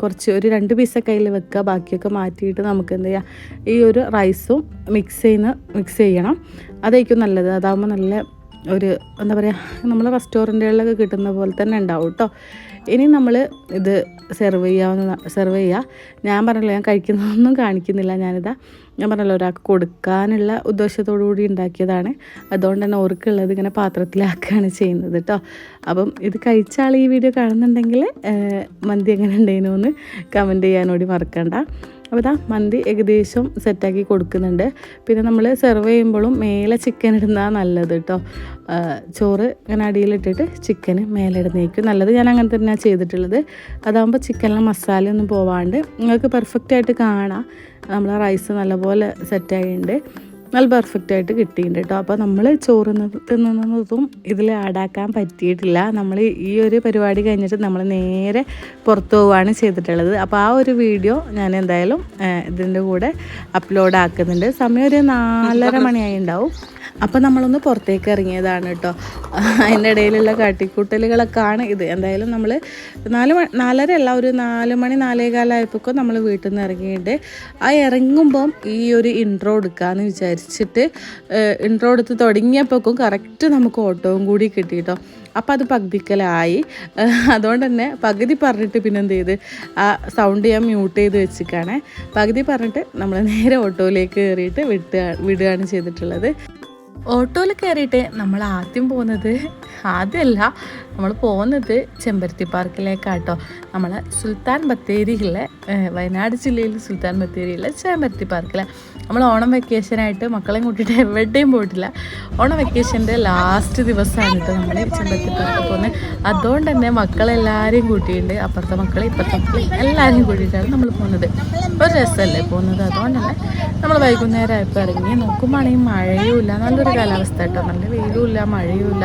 B: കുറച്ച് ഒരു രണ്ട് പീസൊക്കെ കയ്യിൽ വെക്കുക ബാക്കിയൊക്കെ മാറ്റിയിട്ട് നമുക്ക് എന്ത് ചെയ്യുക ഈ ഒരു റൈസും മിക്സ് ചെയ്യുന്ന മിക്സ് ചെയ്യണം. അതായിരിക്കും നല്ലത്. അതാകുമ്പോൾ നല്ല ഒരു എന്താ പറയുക നമ്മൾ റെസ്റ്റോറന്റുകളിലൊക്കെ കിട്ടുന്ന പോലെ തന്നെ ഉണ്ടാവും കേട്ടോ ഇനി നമ്മൾ ഇത് സെർവ് ചെയ്യാവുന്ന സെർവ് ചെയ്യുക ഞാൻ പറഞ്ഞല്ലോ ഞാൻ കഴിക്കുന്നതൊന്നും കാണിക്കുന്നില്ല ഞാനിതാ. ഞാൻ പറഞ്ഞല്ലോ ഒരാൾക്ക് കൊടുക്കാനുള്ള ഉദ്ദേശത്തോടു കൂടി ഉണ്ടാക്കിയതാണ്. അതുകൊണ്ട് തന്നെ ഓർക്കുള്ളത് ഇങ്ങനെ പാത്രത്തിലാക്കുകയാണ് ചെയ്യുന്നത് കേട്ടോ അപ്പം ഇത് കഴിച്ച ആൾ ഈ വീഡിയോ കാണുന്നുണ്ടെങ്കിൽ മന്തി എങ്ങനെ ഉണ്ടായിരുന്നു എന്ന് കമന്റ് ചെയ്യാനോടി മറക്കണ്ട. അപ്പോൾ ഇതാ മന്തി ഏകദേശം സെറ്റാക്കി കൊടുക്കുന്നുണ്ട്. പിന്നെ നമ്മൾ സെർവ് ചെയ്യുമ്പോഴും മേലെ ചിക്കൻ ഇടുന്നതാ നല്ലത് കേട്ടോ. ചോറ് ഇങ്ങനെ അടിയിലിട്ടിട്ട് ചിക്കൻ മേലെ ഇടുന്നതായിരിക്കും നല്ലത്. ഞാൻ അങ്ങനെ തന്നെയാണ് ചെയ്തിട്ടുള്ളത്. അതാകുമ്പോൾ ചിക്കനിലെ മസാലയൊന്നും പോവാണ്ട്. നിങ്ങൾക്ക് പെർഫെക്റ്റായിട്ട് കാണാം. നമ്മളെ റൈസ് നല്ലപോലെ സെറ്റായിട്ടുണ്ട് നല്ല പെർഫെക്റ്റ് ആയിട്ട് കിട്ടിയിട്ടുണ്ട് കേട്ടോ അപ്പോൾ നമ്മൾ ചോറ് തിന്ന- തിന്നുന്നതും ഇതിൽ ആഡാക്കാൻ പറ്റിയിട്ടില്ല. നമ്മൾ ഈ ഒരു പരിപാടി കഴിഞ്ഞിട്ട് നമ്മൾ നേരെ പുറത്തു പോവുകയാണ് ചെയ്തിട്ടുള്ളത്. അപ്പോൾ ആ ഒരു വീഡിയോ ഞാൻ എന്തായാലും ഇതിന്റെ കൂടെ അപ്ലോഡ് ആക്കുന്നുണ്ട്. സമയം ഒരു നാലര മണിയായി ഉണ്ടാവും. അപ്പോൾ നമ്മളൊന്ന് പുറത്തേക്ക് ഇറങ്ങിയതാണ് കേട്ടോ. അതിന്റെ ഇടയിലുള്ള കാട്ടിക്കൂട്ടലുകളൊക്കെയാണ് ഇത്. എന്തായാലും നമ്മൾ നാല് മണി നാലര അല്ല ഒരു നാല് മണി നാലേകാലായപ്പോൾ നമ്മൾ വീട്ടിൽ നിന്ന് ഇറങ്ങിയിട്ട് ആ ഇറങ്ങുമ്പം ഈ ഒരു ഇൻട്രോ എടുക്കാമെന്ന് വിചാരിച്ചിട്ട് ഇൻട്രോ എടുത്ത് തുടങ്ങിയപ്പോഴേക്കും കറക്റ്റ് നമുക്ക് ഓട്ടവും കൂടി കിട്ടി കേട്ടോ. അപ്പോൾ അത് പകുതിക്കലായി. അതുകൊണ്ട് തന്നെ പകുതി പറഞ്ഞിട്ട് പിന്നെ എന്ത് ചെയ്ത് ആ സൗണ്ട് ഞാൻ മ്യൂട്ട് ചെയ്ത് വെച്ചിട്ടാണ് പകുതി പറഞ്ഞിട്ട് നമ്മൾ നേരെ ഓട്ടോയിലേക്ക് കയറിയിട്ട് വിട്ട് വിടുകയാണ് ചെയ്തിട്ടുള്ളത്. ഓട്ടോയിൽ കയറിയിട്ട് നമ്മൾ ആദ്യം പോകുന്നത് ആദ്യമല്ല നമ്മൾ പോകുന്നത് ചെമ്പരത്തി പാർക്കിലേക്കാട്ടോ. നമ്മൾ സുൽത്താൻ ബത്തേരിയിലെ വയനാട് ജില്ലയിൽ സുൽത്താൻ ബത്തേരിയിലെ ചെമ്പരത്തി പാർക്കിലെ. നമ്മൾ ഓണം വെക്കേഷനായിട്ട് മക്കളെയും കൂട്ടിയിട്ട് എവിടെയും പോയിട്ടില്ല. ഓണം വെക്കേഷന്റെ ലാസ്റ്റ് ദിവസമാണ് കേട്ടോ നമ്മൾ ചെമ്പത്തിപ്പുറത്ത് പോകുന്നത്. അതുകൊണ്ട് തന്നെ മക്കളെല്ലാവരെയും കൂട്ടിയിട്ടുണ്ട്. അപ്പുറത്തെ മക്കളെ ഇപ്പുറത്തെ മക്കളെ എല്ലാവരെയും കൂട്ടിയിട്ടാണ് നമ്മൾ പോകുന്നത്. ഒരു രസമല്ലേ പോകുന്നത്? അതുകൊണ്ട് തന്നെ നമ്മൾ വൈകുന്നേരം ആയപ്പോൾ ഇറങ്ങി നോക്കുമ്പോഴാണെങ്കിൽ മഴയും ഇല്ല. നല്ലൊരു കാലാവസ്ഥ കേട്ടോ നല്ല വെയിലും ഇല്ല മഴയും ഇല്ല.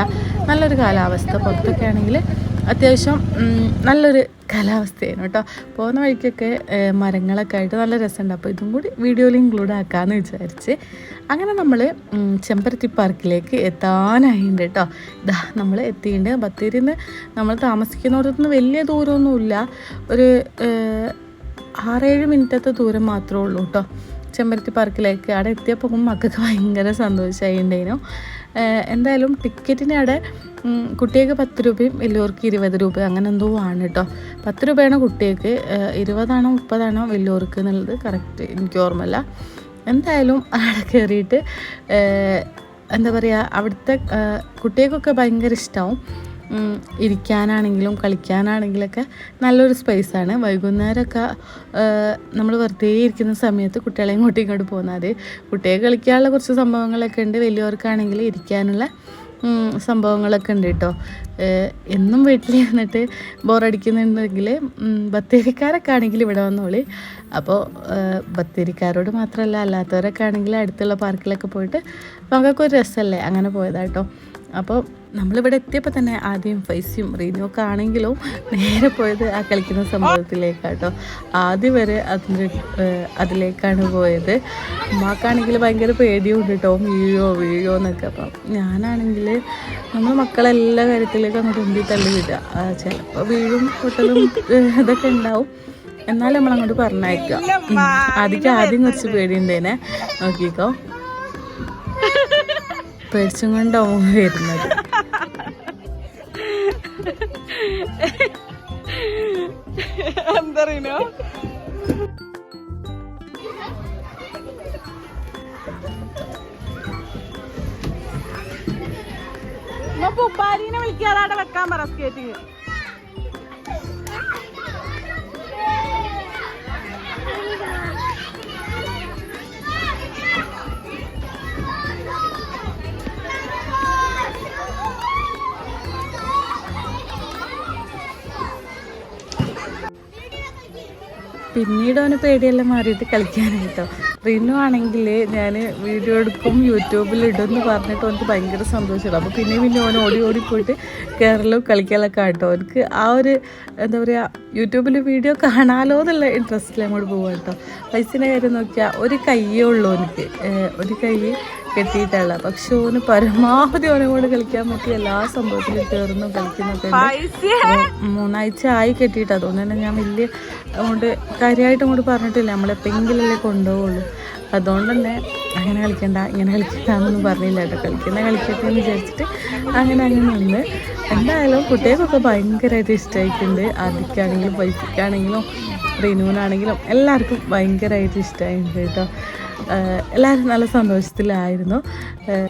B: നല്ലൊരു കാലാവസ്ഥ. പുറത്തൊക്കെ ആണെങ്കിൽ അത്യാവശ്യം നല്ലൊരു കാലാവസ്ഥയാണ് കേട്ടോ. പോകുന്ന വഴിക്കൊക്കെ മരങ്ങളൊക്കെ ആയിട്ട് നല്ല രസമുണ്ട്. അപ്പോൾ ഇതും കൂടി വീഡിയോയിൽ ഇൻക്ലൂഡ് ആക്കാമെന്ന് വിചാരിച്ച് അങ്ങനെ നമ്മൾ ചെമ്പരത്തി പാർക്കിലേക്ക് എത്താനായിട്ടുണ്ട് കേട്ടോ. ഇതാ നമ്മൾ എത്തിയിട്ടുണ്ട് ബത്തേരിയിൽ നിന്ന് നമ്മൾ താമസിക്കുന്നിടത്തുനിന്ന് വലിയ ദൂരമൊന്നുമില്ല. ഒരു ആറേഴ് മിനിറ്റത്തെ ദൂരം മാത്രമേ ഉള്ളൂ കേട്ടോ. ചെമ്പരത്തി പാർക്കിലേക്ക്. അവിടെ എത്തിയപ്പോൾ മക്കൾക്ക് ഭയങ്കര ഏഹ് എന്തായാലും ടിക്കറ്റിന് അവിടെ കുട്ടികൾക്ക് പത്ത് രൂപയും വലിയവർക്ക് ഇരുപത് രൂപ അങ്ങനെ എന്തോ ആണ് കേട്ടോ പത്ത് രൂപയാണ് കുട്ടികൾക്ക് ഇരുപതാണോ മുപ്പതാണോ വലിയവർക്ക് എന്നുള്ളത് കറക്റ്റ് എനിക്ക് ഓർമ്മയില്ല. എന്തായാലും അവിടെ കയറിയിട്ട് എന്താ പറയുക അവിടുത്തെ കുട്ടികൾക്കൊക്കെ ഭയങ്കര ഇഷ്ടമാവും ഇരിക്കാനാണെങ്കിലും കളിക്കാനാണെങ്കിലൊക്കെ നല്ലൊരു സ്പേസാണ് വൈകുന്നേരമൊക്കെ നമ്മൾ വെറുതെ ഇരിക്കുന്ന സമയത്ത് കുട്ടികളെ ഇങ്ങോട്ടും ഇങ്ങോട്ട് പോകുന്നത് കുട്ടികളെ കളിക്കാനുള്ള കുറച്ച് സംഭവങ്ങളൊക്കെ ഉണ്ട്. വലിയവർക്കാണെങ്കിൽ ഇരിക്കാനുള്ള സംഭവങ്ങളൊക്കെ ഉണ്ട് കേട്ടോ എന്നും വീട്ടിൽ വന്നിട്ട് ബോറടിക്കുന്നുണ്ടെങ്കിൽ ബത്തേരിക്കാരൊക്കെ ആണെങ്കിൽ ഇവിടെ വന്നോളി. അപ്പോൾ ബത്തേരിക്കാരോട് മാത്രമല്ല അല്ലാത്തവരൊക്കെ ആണെങ്കിൽ അടുത്തുള്ള പാർക്കിലൊക്കെ പോയിട്ട് നമുക്കൊക്കെ ഒരു രസമല്ലേ അങ്ങനെ പോയതാട്ടോ അപ്പോൾ നമ്മളിവിടെ എത്തിയപ്പോൾ തന്നെ ആദ്യം ഫൈസിയും റീനും ഒക്കെ ആണെങ്കിലും നേരെ പോയത് ആ കളിക്കുന്ന സംഭവത്തിലേക്കാട്ടോ. ആദ്യം വരെ അതിന്റെ അതിലേക്കാണ് പോയത്. ഉമ്മാക്കാണെങ്കിൽ ഭയങ്കര പേടിയും ഉണ്ട് കേട്ടോ വീഴോ വീഴോ എന്നൊക്കെ. അപ്പം ഞാനാണെങ്കിൽ നമ്മൾ മക്കളെല്ലാ കാര്യത്തിലേക്കും അങ്ങോട്ട് ഉന്തി തള്ളി വിടുക. ചിലപ്പോൾ വീഴും പൊട്ടലും ഇതൊക്കെ ഉണ്ടാവും. എന്നാലും നമ്മൾ അങ്ങോട്ട് പറഞ്ഞയക്കുക. ആദ്യം ആദ്യം കുറച്ച് പേടിയുണ്ടേനെ. നോക്കിക്കോ. പേടിച്ചും കൊണ്ടാവും വരുന്നത്.
A: എന്താ റീനോ ഉപ്പാരീനെ വിളിക്കാതെ വെക്കാൻ പറ സ്കേറ്റിങ്
B: പിന്നീട് അവന് പേടിയെല്ലാം മാറിയിട്ട് കളിക്കാനായിട്ടോ. റിനു ആണെങ്കിൽ ഞാൻ വീഡിയോ എടുക്കും യൂട്യൂബിൽ ഇടും എന്ന് പറഞ്ഞിട്ട് അവനക്ക് ഭയങ്കര സന്തോഷമാണ്. അപ്പോൾ പിന്നെ പിന്നെ അവൻ ഓടി ഓടി പോയിട്ട് കയറലും കളിക്കലൊക്കെ ആട്ടോ. എനിക്ക് ആ ഒരു എന്താ പറയുക യൂട്യൂബിൽ വീഡിയോ കാണാലോ എന്നുള്ള ഇൻട്രസ്റ്റിൽ അങ്ങോട്ട് പോകാം കേട്ടോ പൈസയുടെ കാര്യം നോക്കിയാൽ ഒരു കയ്യേ ഉള്ളൂ എനിക്ക്. ഒരു കൈ കെട്ടിയിട്ടുള്ള. പക്ഷെ ഓന് പരമാവധി ഓനെ കൊണ്ട് കളിക്കാൻ പറ്റിയ എല്ലാ സംഭവത്തിലും കയറുന്നു കളിക്കുന്നൊക്കെ മൂന്നാഴ്ച ആയി കെട്ടിയിട്ട്. അതുകൊണ്ട് തന്നെ ഞാൻ വലിയ അതുകൊണ്ട് കാര്യമായിട്ട് അങ്ങോട്ട് പറഞ്ഞിട്ടില്ല. നമ്മളെപ്പെങ്കിലല്ലേ കൊണ്ടുപോകുള്ളൂ അതുകൊണ്ട് തന്നെ അങ്ങനെ കളിക്കണ്ട ഇങ്ങനെ കളിക്കണ്ട എന്നൊന്നും പറഞ്ഞില്ല കേട്ടോ. കളിക്കുന്ന കളിക്കട്ടെ എന്ന് വിചാരിച്ചിട്ട് അങ്ങനെ അങ്ങനെ നിന്ന്. എന്തായാലും കുട്ടികൾക്കൊക്കെ ഭയങ്കരമായിട്ട് ഇഷ്ടമായിട്ടുണ്ട്. ആദിക്കാണെങ്കിലും പൈസക്കാണെങ്കിലും റിനുവിനാണെങ്കിലും എല്ലാവർക്കും ഭയങ്കരമായിട്ട് ഇഷ്ടമായിട്ടുണ്ട് കേട്ടോ. എല്ലാവരും നല്ല സന്തോഷത്തിലായിരുന്നു. ആഹ്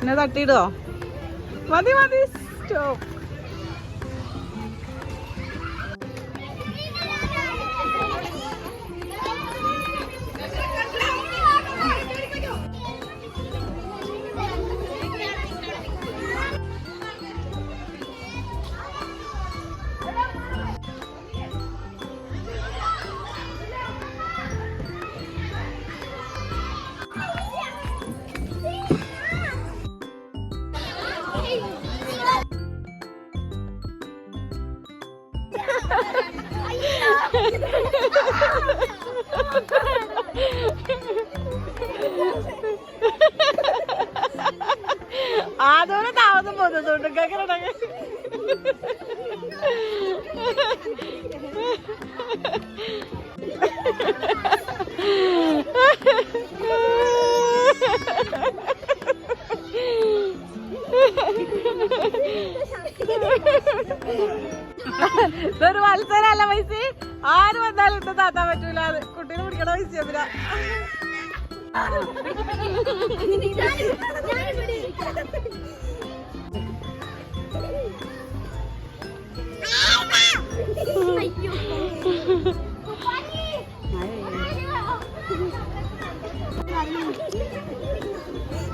A: എന്നെ തട്ടിയിടോ മതി മതി. സ്റ്റോപ്പ് ആദോടെ താമസം പോകുന്നുണ്ട് കേക്കണ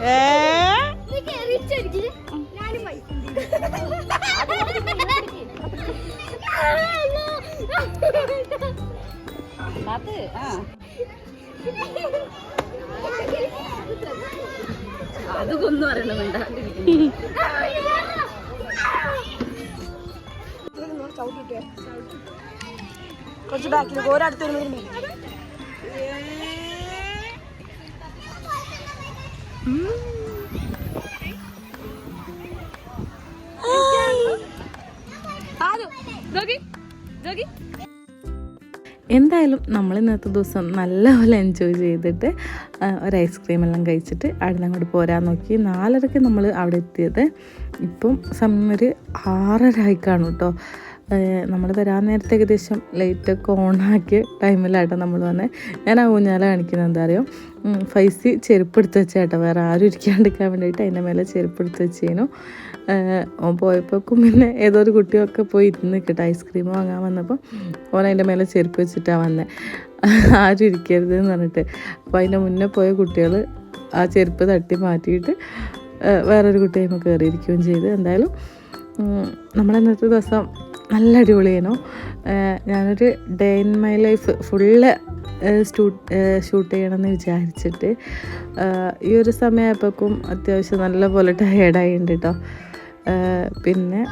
A: ഏ?
C: അതൊന്നും അറിയണം വേണ്ട
A: കുറച്ച് ബാക്കിൽ ഓരോ വരുമ്പോൾ
B: എന്തായാലും നമ്മൾ ഇന്നത്തെ ദിവസം നല്ലപോലെ എൻജോയ് ചെയ്തിട്ട് ഒരു ഐസ്ക്രീം എല്ലാം കഴിച്ചിട്ട് അവിടെ നിന്ന് അങ്ങോട്ട് പോരാൻ നോക്കി. നാലരക്ക് നമ്മൾ അവിടെ എത്തിയത്. ഇപ്പം സമയം ഒരു ആറര ആയി കാണും കേട്ടോ നമ്മൾ തരാൻ നേരത്തെ ഏകദേശം ലൈറ്റൊക്കെ ഓണാക്കിയ ടൈമിലായിട്ട് നമ്മൾ വന്ന്. ഞാൻ ആ ഊഞ്ഞാല കാണിക്കുന്നത് എന്താ അറിയോ? ഫൈസി ചെരുപ്പ് എടുത്ത് വെച്ചേട്ടോ. വേറെ ആരും ഇരിക്കാണ്ടിരിക്കാൻ വേണ്ടിയിട്ട് അതിന്റെ മേലെ ചെരുപ്പ് എടുത്ത് വെച്ചേനു. പോയപ്പോക്കും പിന്നെ ഏതോ ഒരു കുട്ടിയൊക്കെ പോയി ഇരുന്ന് നിൽക്കട്ടെ ഐസ്ക്രീം വാങ്ങാൻ വന്നപ്പോൾ ഓൻ അതിന്റെ മേലെ ചെരുപ്പ് വെച്ചിട്ടാണ് വന്നത് ആരും ഇരിക്കരുത് എന്ന് പറഞ്ഞിട്ട്. അപ്പോൾ അതിന്റെ മുന്നേ പോയ കുട്ടികൾ ആ ചെരുപ്പ് തട്ടി മാറ്റിയിട്ട് വേറൊരു കുട്ടിയെ കയറിയിരിക്കുകയും ചെയ്ത്. എന്തായാലും നമ്മളെ ഇന്നത്തെ ദിവസം നല്ല അടിപൊളിയായിരുന്നു ഞാനൊരു day in my life full shoot ചെയ്യണമെന്ന് വിചാരിച്ചിട്ട് ഈ ഒരു സമയമായപ്പോഴേക്കും അത്യാവശ്യം നല്ല പോലെ ടയേർഡായിട്ടുണ്ട് കേട്ടോ പിന്നെ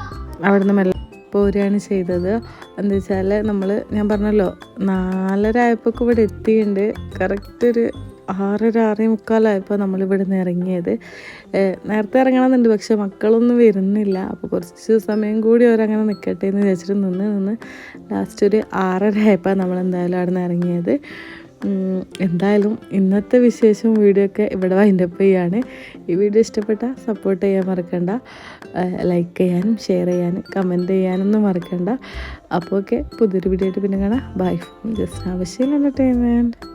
B: അവിടെ നിന്ന് മെല്ലെ പോരുകയാണ് ചെയ്തത്. എന്താ വെച്ചാൽ നമ്മൾ ഞാൻ പറഞ്ഞല്ലോ നാലര ആയപ്പോൾ ഇവിടെ എത്തിയിട്ടുണ്ട്. കറക്റ്റ് ഒരു ആറര ആറേ മുക്കാലായപ്പോൾ നമ്മളിവിടെ നിന്ന് ഇറങ്ങിയത് നേരത്തെ ഇറങ്ങണമെന്നുണ്ട് പക്ഷേ മക്കളൊന്നും വരുന്നില്ല. അപ്പോൾ കുറച്ച് സമയം കൂടി അവരങ്ങനെ നിൽക്കട്ടെ എന്ന് വിചാരിച്ചിട്ട് നിന്ന് നിന്ന് ലാസ്റ്റ് ഒരു ആറര ആയപ്പോൾ നമ്മൾ എന്തായാലും അവിടെ നിന്ന് ഇറങ്ങിയത് എന്തായാലും ഇന്നത്തെ വിശേഷം വീഡിയോ ഒക്കെ ഇവിടെ വൈൻഡപ്പ് ചെയ്യാണ്. ഈ വീഡിയോ ഇഷ്ടപ്പെട്ട സപ്പോർട്ട് ചെയ്യാൻ മറക്കണ്ട. ലൈക്ക് ചെയ്യാനും ഷെയർ ചെയ്യാനും കമന്റ് ചെയ്യാനൊന്നും മറക്കണ്ട. അപ്പോൾ ഓക്കെ പുതിയൊരു വീഡിയോ ആയിട്ട് പിന്നെ കാണാം. ബൈ ജസ്റ്റ് ആവശ്യമില്ല എന്റർടൈൻമെന്റ്